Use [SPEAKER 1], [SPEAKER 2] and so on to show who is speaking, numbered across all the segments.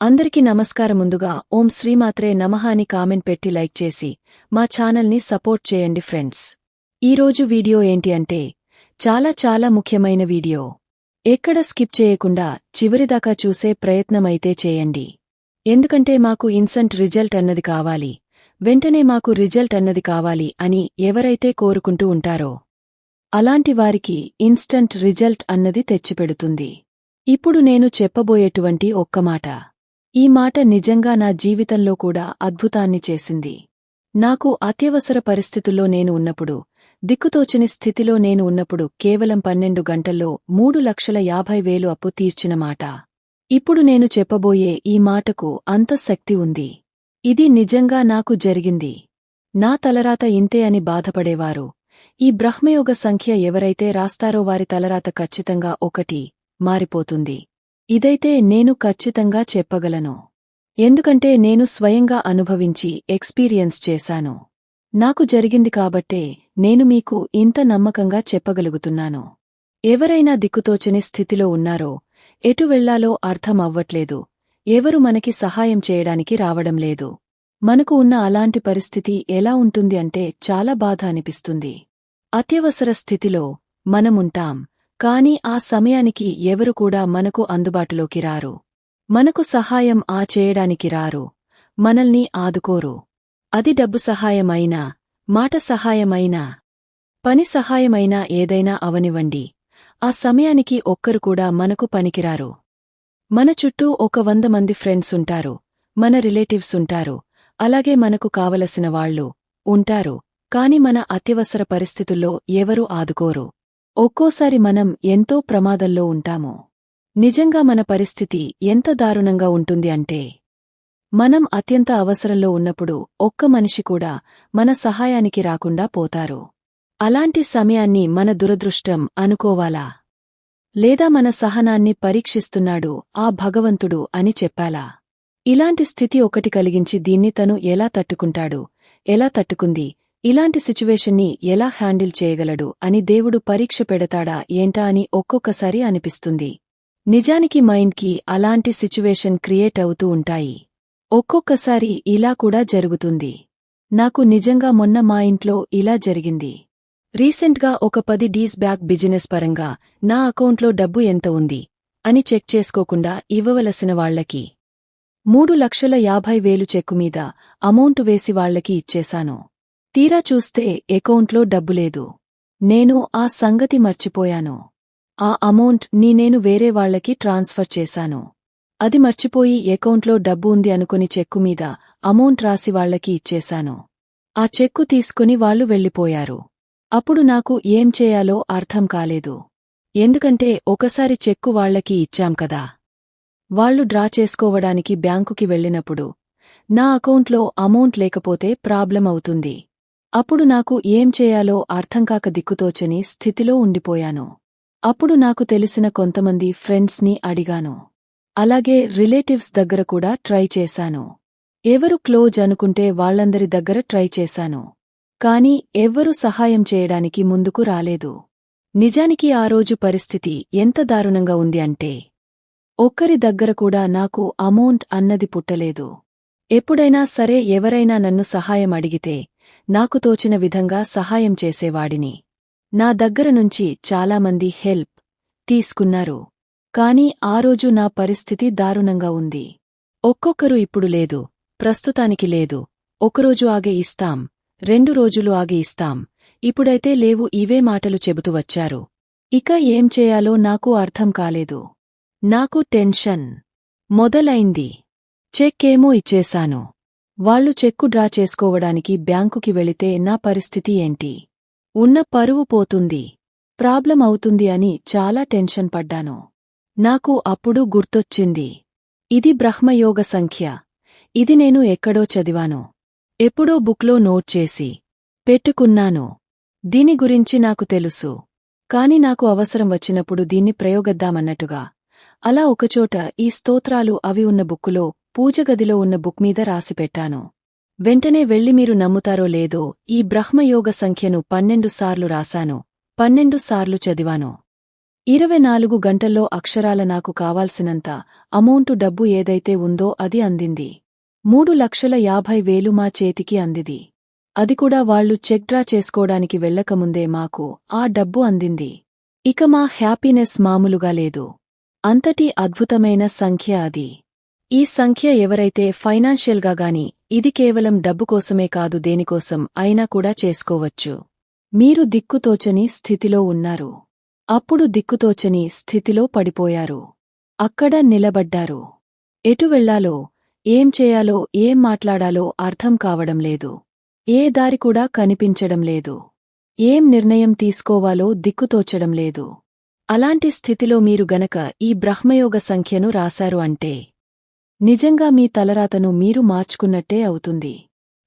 [SPEAKER 1] అందరికీ నమస్కారం ముందుగా ఓం శ్రీమాత్రే నమః అని కామెంట్ పెట్టి లైక్ చేసి మా ఛానల్ని సపోర్ట్ చేయండి ఫ్రెండ్స్. ఈరోజు వీడియో ఏంటి అంటే చాలా చాలా ముఖ్యమైన వీడియో. ఎక్కడ స్కిప్ చేయకుండా చివరిదాకా చూసే ప్రయత్నమైతే చేయండి. ఎందుకంటే మాకు ఇన్సంట్ రిజల్ట్ అన్నది కావాలి. వెంటనే మాకు రిజల్ట్ అన్నది కావాలి అని ఎవరైతే కోరుకుంటూ ఉంటారో అలాంటి వారికి ఇన్స్టంట్ రిజల్ట్ అన్నది తెచ్చిపెడుతుంది. ఇప్పుడు నేను చెప్పబోయేటువంటి ఒక్క మాట. ఈ మాట నిజంగా నా జీవితంలో కూడా అద్భుతాన్ని చేసింది. నాకు అత్యవసర పరిస్థితుల్లో నేను ఉన్నప్పుడు దిక్కుతోచని స్థితిలో నేను ఉన్నప్పుడు కేవలం పన్నెండు గంటల్లో మూడు లక్షల యాభై వేలు అప్పు తీర్చిన మాట. ఇప్పుడు నేను చెప్పబోయే ఈ మాటకు అంత శక్తి ఉంది. ఇది నిజంగా నాకు జరిగింది. నా తలరాత ఇంతే అని బాధపడేవారు. ఈ బ్రహ్మయోగ సంఖ్య ఎవరైతే రాస్తారో వారి తలరాత ఖచ్చితంగా ఒకటి మారిపోతుంది. ఇదైతే నేను ఖచ్చితంగా చెప్పగలను. ఎందుకంటే నేను స్వయంగా అనుభవించి ఎక్స్పీరియన్స్ చేశాను. నాకు జరిగింది కాబట్టే నేను మీకు ఇంత నమ్మకంగా చెప్పగలుగుతున్నాను. ఎవరైనా దిక్కుతోచని స్థితిలో ఉన్నారో ఎటు వెళ్ళాలో అర్థం అవ్వట్లేదు ఎవరు మనకి సహాయం చేయడానికి రావడం లేదు. మనకు ఉన్న అలాంటి పరిస్థితి ఎలా ఉంటుంది అంటే చాలా బాధ అనిపిస్తుంది. అత్యవసర స్థితిలో మనముంటాం. కాని ఆ సమయానికి ఎవరు కూడా మనకు అందుబాటులోకి రారు. మనకు సహాయం ఆ చేయడానికి రారు. మనల్ని ఆదుకోరు. అది డబ్బు సహాయమైనా మాట సహాయమైనా పని సహాయమైనా ఏదైనా అవనివ్వండి. ఆ సమయానికి ఒక్కరు కూడా మనకు పనికిరారు. మన చుట్టూ ఒక వంద మంది ఫ్రెండ్స్ ఉంటారు. మన రిలేటివ్స్ ఉంటారు. అలాగే మనకు కావలసిన వాళ్ళు ఉంటారు. కాని మన అత్యవసర పరిస్థితుల్లో ఎవరూ ఆదుకోరు. ఒక్కోసారి మనం ఎంతో ప్రమాదంలో ఉంటాము. నిజంగా మన పరిస్థితి ఎంత దారుణంగా ఉంటుంది అంటే మనం అత్యంత అవసరంలో ఉన్నప్పుడు ఒక్క మనిషి కూడా మన సహాయానికి రాకుండా పోతారు. అలాంటి సమయాన్ని మన దురదృష్టం అనుకోవాలా? లేదా మన సహనాన్ని పరీక్షిస్తున్నాడు ఆ భగవంతుడు అని చెప్పాలా? ఇలాంటి స్థితి ఒకటి కలిగించి దీన్ని తను ఎలా తట్టుకుంటాడు? ఎలా తట్టుకుంది? ఇలాంటి సిచ్యువేషన్ని ఎలా హ్యాండిల్ చేయగలడు అని దేవుడు పరీక్ష పెడతాడా ఏంటా అని ఒక్కొక్కసారి అనిపిస్తుంది. నిజానికి మైండ్కి అలాంటి సిచ్యువేషన్ క్రియేట్ అవుతూ ఉంటాయి. ఒక్కొక్కసారి ఇలా కూడా జరుగుతుంది. నాకు నిజంగా మొన్న మా ఇంట్లో ఇలా జరిగింది. రీసెంట్గా ఒక పది డీస్ బ్యాక్ బిజినెస్ పరంగా నా అకౌంట్లో డబ్బు ఎంత ఉంది అని చెక్ చేసుకోకుండా ఇవ్వవలసిన వాళ్ళకి మూడు లక్షల యాభై వేలు చెక్కు మీద అమౌంట్ వేసి వాళ్ళకి ఇచ్చేశాను. తీరా చూస్తే ఎకౌంట్లో డబ్బులేదు నేను ఆ సంగతి మర్చిపోయాను. ఆ అమౌంట్ నీ నేను వేరే వాళ్ళకి ట్రాన్స్ఫర్ చేశాను. అది మర్చిపోయి ఎకౌంట్లో డబ్బు ఉంది అనుకుని చెక్కు మీద అమౌంట్ రాసి వాళ్ళకి ఇచ్చేశాను. ఆ చెక్కు తీసుకుని వాళ్ళు వెళ్ళిపోయారు. అప్పుడు నాకు ఏం చేయాలో అర్థం కాలేదు. ఎందుకంటే ఒకసారి చెక్కు వాళ్ళకి ఇచ్చాం కదా. వాళ్ళు డ్రా చేసుకోవడానికి బ్యాంకుకి వెళ్ళినప్పుడు నా అకౌంట్లో అమౌంట్ లేకపోతే ప్రాబ్లం అవుతుంది అప్పుడు నాకు ఏం చేయాలో అర్థంకాక దిక్కుతోచని స్థితిలో ఉండిపోయాను. అప్పుడు నాకు తెలిసిన కొంతమంది ఫ్రెండ్స్ని అడిగాను. అలాగే రిలేటివ్స్ దగ్గర కూడా ట్రై చేశాను. ఎవరు క్లోజ్ అనుకుంటే వాళ్ళందరి దగ్గర ట్రై చేశాను. కాని ఎవ్వరూ సహాయం చేయడానికి ముందుకు రాలేదు. నిజానికి ఆ రోజు పరిస్థితి ఎంత దారుణంగా ఉంది అంటే ఒక్కరి దగ్గర కూడా నాకు అమౌంట్ అన్నది పుట్టలేదు. ఎప్పుడైనా సరే ఎవరైనా నన్ను సహాయం అడిగితే నాకు తోచిన విధంగా సహాయం చేసేవాడిని. నా దగ్గర నుంచి చాలామంది హెల్ప్ తీసుకున్నారు. కాని ఆ రోజు నా పరిస్థితి దారుణంగా ఉంది. ఒక్కొక్కరు ఇప్పుడు లేదు ప్రస్తుతానికి లేదు. ఒకరోజు ఆగే ఇస్తాం రెండు రోజులు ఆగి ఇస్తాం. ఇప్పుడైతే లేవు ఇవే మాటలు చెబుతూ వచ్చారు. ఇక ఏం చేయాలో నాకు అర్థం కాలేదు. నాకు టెన్షన్ మొదలైంది. చెక్కేమో ఇచ్చేశాను. వాళ్ళు చెక్కు డ్రా చేసుకోవడానికి బ్యాంకుకి వెళితే నా పరిస్థితి ఏంటి? ఉన్న పరువు పోతుంది. ప్రాబ్లం అవుతుంది అని చాలా టెన్షన్ పడ్డాను. నాకు అప్పుడు గుర్తొచ్చింది. ఇది బ్రహ్మయోగ సంఖ్య. ఇది నేను ఎక్కడో చదివాను. ఎప్పుడో బుక్లో నోట్ చేసి పెట్టుకున్నాను. దీని గురించి నాకు తెలుసు. కాని నాకు అవసరం వచ్చినప్పుడు దీన్ని ప్రయోగద్దామన్నట్టుగా. అలా ఒకచోట ఈ స్తోత్రాలు అవి ఉన్న బుక్కులో పూజగదిలో ఉన్న బుక్ మీద రాసిపెట్టాను. వెంటనే వెళ్ళి మీరు నమ్ముతారో లేదో ఈ బ్రహ్మయోగ సంఖ్యను పన్నెండు సార్లు రాశాను. పన్నెండు సార్లు చదివాను. ఇరవై నాలుగు గంటల్లో అక్షరాల నాకు కావాల్సినంత అమౌంటు డబ్బు ఏదైతే ఉందో అది అందింది. మూడు లక్షల యాభై వేలు మా చేతికి అందిది. అది కూడా వాళ్ళు చెక్ డ్రా చేసుకోడానికి వెళ్ళకముందే మాకు ఆ డబ్బు అందింది. ఇక మా హ్యాపీనెస్ మామూలుగా లేదు. అంతటి అద్భుతమైన సంఖ్య అది. ఈ సంఖ్య ఎవరైతే ఫైనాన్షియల్గా గాని ఇది కేవలం డబ్బు కోసమే కాదు దేనికోసం అయినా కూడా చేసుకోవచ్చు. మీరు దిక్కుతోచని స్థితిలో ఉన్నారు. అప్పుడు దిక్కుతోచని స్థితిలో పడిపోయారు. అక్కడ నిలబడ్డారు. ఎటు వెళ్ళాలో ఏం చేయాలో ఏం మాట్లాడాలో అర్థం కావడం లేదు. ఏ దారి కూడా కనిపించడం లేదు. ఏం నిర్ణయం తీసుకోవాలో దిక్కుతోచడం లేదు. అలాంటి స్థితిలో మీరు గనక ఈ బ్రహ్మయోగ సంఖ్యను రాశారు అంటే నిజంగా మీ తలరాతను మీరు మార్చుకున్నట్టే అవుతుంది.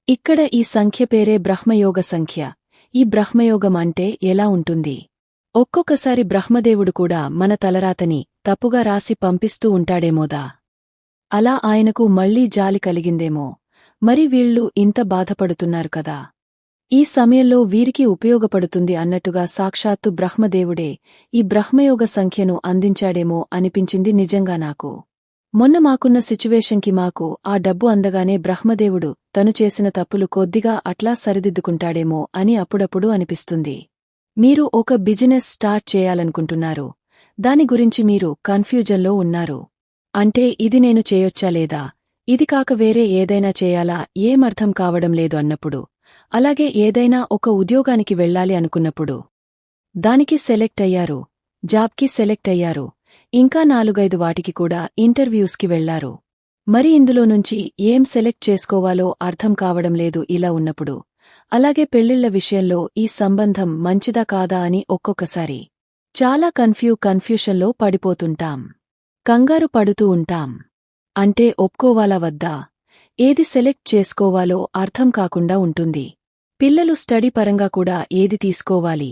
[SPEAKER 1] ఇక్కడ ఈ సంఖ్య పేరే బ్రహ్మయోగ సంఖ్య. ఈ బ్రహ్మయోగం అంటే ఎలా ఉంటుంది? ఒక్కొక్కసారి బ్రహ్మదేవుడు కూడా మన తలరాతని తప్పుగా రాసి పంపిస్తూ ఉంటాడేమోదా? అలా ఆయనకు మళ్ళీ జాలి కలిగిందేమో. మరి వీళ్ళు ఇంత బాధపడుతున్నారు కదా. ఈ సమయంలో వీరికి ఉపయోగపడుతుంది అన్నట్టుగా సాక్షాత్తు బ్రహ్మదేవుడే ఈ బ్రహ్మయోగ సంఖ్యను అందించాడేమో అనిపించింది నిజంగా నాకు. మొన్న మాకున్న సిచ్యువేషన్కి మాకు ఆ డబ్బు అందగానే బ్రహ్మదేవుడు తను చేసిన తప్పులు కొద్దిగా అట్లా సరిదిద్దుకుంటాడేమో అని అప్పుడప్పుడు అనిపిస్తుంది. మీరు ఒక బిజినెస్ స్టార్ట్ చేయాలనుకుంటున్నారు. దాని గురించి మీరు కన్ఫ్యూజన్లో ఉన్నారు. అంటే ఇది నేను చేయొచ్చా లేదా? ఇది కాక వేరే ఏదైనా చేయాలా? ఏమర్థం కావడం లేదు అన్నప్పుడు. అలాగే ఏదైనా ఒక ఉద్యోగానికి వెళ్ళాలి అనుకున్నప్పుడు. దానికి సెలెక్ట్ అయ్యారు. జాబ్కి సెలెక్ట్ అయ్యారు. ఇంకా నాలుగైదు వాటికి కూడా ఇంటర్వ్యూస్కి వెళ్ళారు. మరి ఇందులో నుంచి ఏం సెలెక్ట్ చేసుకోవాలో అర్థం కావడం లేదు ఇలా ఉన్నప్పుడు. అలాగే పెళ్ళిళ్ళ విషయంలో ఈ సంబంధం మంచిదా కాదా అని ఒక్కొక్కసారి. చాలా కన్ఫ్యూ కన్ఫ్యూషన్లో పడిపోతుంటాం. కంగారు పడుతూ ఉంటాం. అంటే ఒప్పుకోవాలా వద్దా? ఏది సెలెక్ట్ చేసుకోవాలో అర్థం కాకుండా ఉంటుంది. పిల్లలు స్టడీ పరంగా కూడా ఏది తీసుకోవాలి?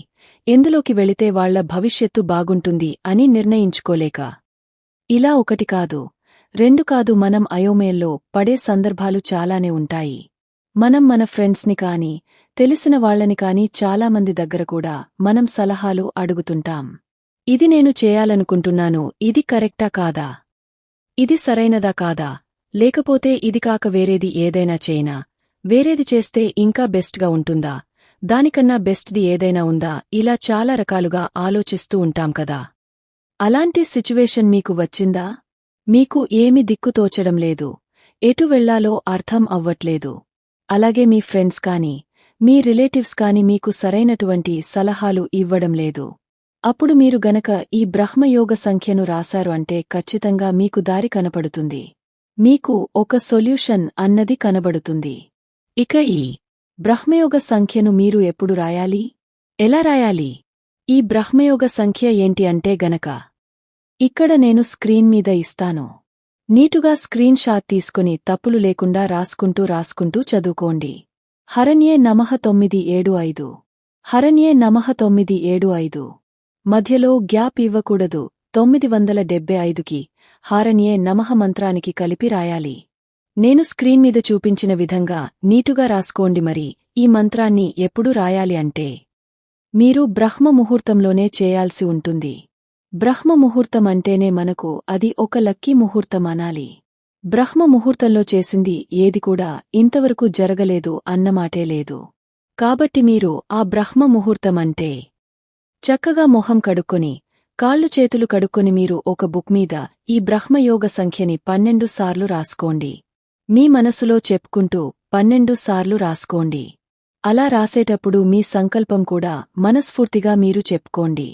[SPEAKER 1] ఎందులోకి వెళితే వాళ్ళ భవిష్యత్తు బాగుంటుంది అని నిర్ణయించుకోలేక? ఇలా ఒకటి కాదు. రెండు కాదు మనం అయోమయంలో పడే సందర్భాలు చాలానే ఉంటాయి. మనం మన ఫ్రెండ్స్ని కాని తెలిసిన వాళ్ళని కాని చాలామంది దగ్గర కూడా మనం సలహాలు అడుగుతుంటాం. ఇది నేను చేయాలనుకుంటున్నాను ఇది కరెక్టా కాదా? ఇది సరైనదా కాదా? లేకపోతే ఇది కాక వేరేది ఏదైనా చేయనా? వేరేది చేస్తే ఇంకా బెస్ట్గా ఉంటుందా? దానికన్నా బెస్ట్ది ఏదైనా ఉందా? ఇలా చాలా రకాలుగా ఆలోచిస్తూ ఉంటాం కదా. అలాంటి సిచ్యువేషన్ మీకు వచ్చిందా? మీకు ఏమి దిక్కుతోచడం లేదు. ఎటు వెళ్ళాలో అర్థం అవ్వట్లేదు. అలాగే మీ ఫ్రెండ్స్ కాని మీ రిలేటివ్స్ కాని మీకు సరైనటువంటి సలహాలు ఇవ్వడం లేదు. అప్పుడు మీరు గనక ఈ బ్రహ్మయోగ సంఖ్యను రాశారు అంటే ఖచ్చితంగా మీకు దారి కనపడుతుంది. మీకు ఒక సొల్యూషన్ అన్నది కనబడుతుంది. ఇక ఈ బ్రహ్మయోగ సంఖ్యను మీరు ఎప్పుడు రాయాలి? ఎలా రాయాలి? ఈ బ్రహ్మయోగ సంఖ్య ఏంటి అంటే గనక ఇక్కడ నేను స్క్రీన్ మీద ఇస్తాను. నీటుగా స్క్రీన్ షాట్ తీసుకుని తప్పులు లేకుండా రాసుకుంటూ రాసుకుంటూ చదువుకోండి. హరణ్యే నమః తొమ్మిది ఏడు ఐదు. హరణ్యే నమః తొమ్మిది ఏడు ఐదు. మధ్యలో గ్యాప్ ఇవ్వకూడదు. తొమ్మిది వందల డెబ్బై ఐదుకి హారణ్యే నమః మంత్రానికి కలిపి రాయాలి. నేను స్క్రీన్ మీద చూపించిన విధంగా నీటుగా రాసుకోండి మరి ఈ మంత్రాన్ని ఎప్పుడు రాయాలి అంటే. మీరు బ్రహ్మ ముహూర్తంలోనే చేయాల్సి ఉంటుంది. బ్రహ్మ ముహూర్తం అంటేనే మనకు అది ఒక లక్కీ ముహూర్తం అనాలి. బ్రహ్మ ముహూర్తంలో చేసింది ఏది కూడా ఇంతవరకు జరగలేదు అన్నమాటే లేదు. కాబట్టి మీరు ఆ బ్రహ్మ ముహూర్తం అంటే. చక్కగా మొహం కడుక్కొని కాళ్ళు చేతులు కడుక్కొని మీరు ఒక బుక్ మీద ఈ బ్రహ్మయోగ సంఖ్యని పన్నెండు సార్లు రాసుకోండి. మీ మనసులో చెప్పుకుంటూ పన్నెండు సార్లు రాసుకోండి. అలా రాసేటప్పుడు మీ సంకల్పం కూడా మనస్ఫూర్తిగా మీరు చెప్పుకోండి.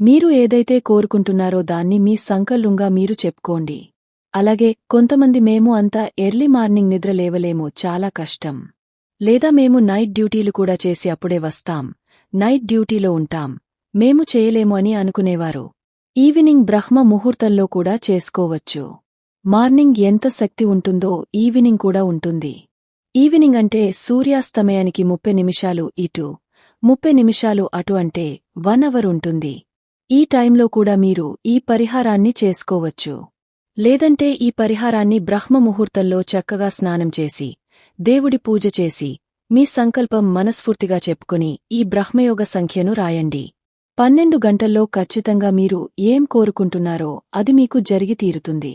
[SPEAKER 1] మీరు ఏదైతే కోరుకుంటున్నారో దాన్ని మీ సంకల్పంగా మీరు చెప్పుకోండి. అలాగే కొంతమంది మేము అంతా ఎర్లీ మార్నింగ్ నిద్ర లేవలేము చాలా కష్టం. లేదా మేము నైట్ డ్యూటీలు కూడా చేసి అప్పుడే వస్తాం నైట్ డ్యూటీలో ఉంటాం మేము చేయలేము అని అనుకునేవారు. ఈవినింగ్ బ్రహ్మ ముహూర్తంలో కూడా చేసుకోవచ్చు. మార్నింగ్ ఎంత శక్తి ఉంటుందో ఈవినింగ్ కూడా ఉంటుంది. ఈవినింగ్ అంటే సూర్యాస్తమయానికి ముప్పై నిమిషాలు ఇటు ముప్పై నిమిషాలు అటు అంటే వన్ అవర్ ఉంటుంది. ఈ టైంలో కూడా మీరు ఈ పరిహారాన్ని చేసుకోవచ్చు. లేదంటే ఈ పరిహారాన్ని బ్రహ్మ ముహూర్తంలో చక్కగా స్నానం చేసి దేవుడి పూజ చేసి మీ సంకల్పం మనస్ఫూర్తిగా చెప్పుకుని ఈ బ్రహ్మయోగ సంఖ్యను రాయండి. పన్నెండు గంటల్లో ఖచ్చితంగా మీరు ఏం కోరుకుంటున్నారో అది మీకు జరిగి తీరుతుంది.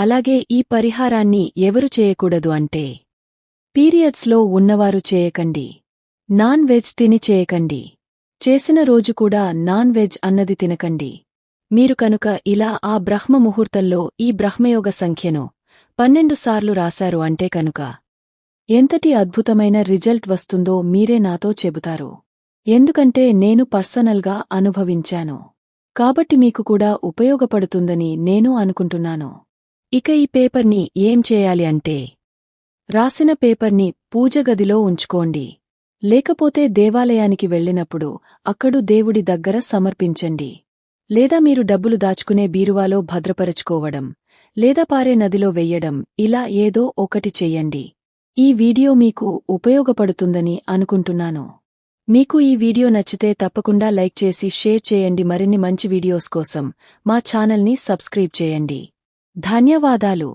[SPEAKER 1] అలాగే ఈ పరిహారాన్ని ఎవరు చేయకూడదు అంటే పీరియడ్స్లో ఉన్నవారు చేయకండి. నాన్ వెజ్ తిని చేయకండి. చేసిన రోజు కూడా నాన్ వెజ్ అన్నది తినకండి. మీరు కనుక ఇలా ఆ బ్రహ్మ ముహూర్తంలో ఈ బ్రహ్మయోగ సంఖ్యను పన్నెండు సార్లు రాశారు అంటే కనుక ఎంతటి అద్భుతమైన రిజల్ట్ వస్తుందో మీరే నాతో చెబుతారు. ఎందుకంటే నేను పర్సనల్గా అనుభవించాను. కాబట్టి మీకు కూడా ఉపయోగపడుతుందని నేను అనుకుంటున్నాను. ఇక ఈ పేపర్ని ఏం చేయాలి అంటే రాసిన పేపర్ని పూజగదిలో ఉంచుకోండి. లేకపోతే దేవాలయానికి వెళ్ళినప్పుడు అక్కడు దేవుడి దగ్గర సమర్పించండి. లేదా మీరు డబ్బులు దాచుకునే బీరువాలో భద్రపరచుకోవడం లేదా పారే నదిలో వెయ్యడం ఇలా ఏదో ఒకటి చెయ్యండి ఈ వీడియో మీకు ఉపయోగపడుతుందని అనుకుంటున్నాను. మీకు ఈ వీడియో నచ్చితే తప్పకుండా లైక్ చేసి షేర్ చేయండి. మరిన్ని మంచి వీడియోస్ కోసం మా ఛానల్ని సబ్స్క్రైబ్ చేయండి. ధన్యవాదాలు.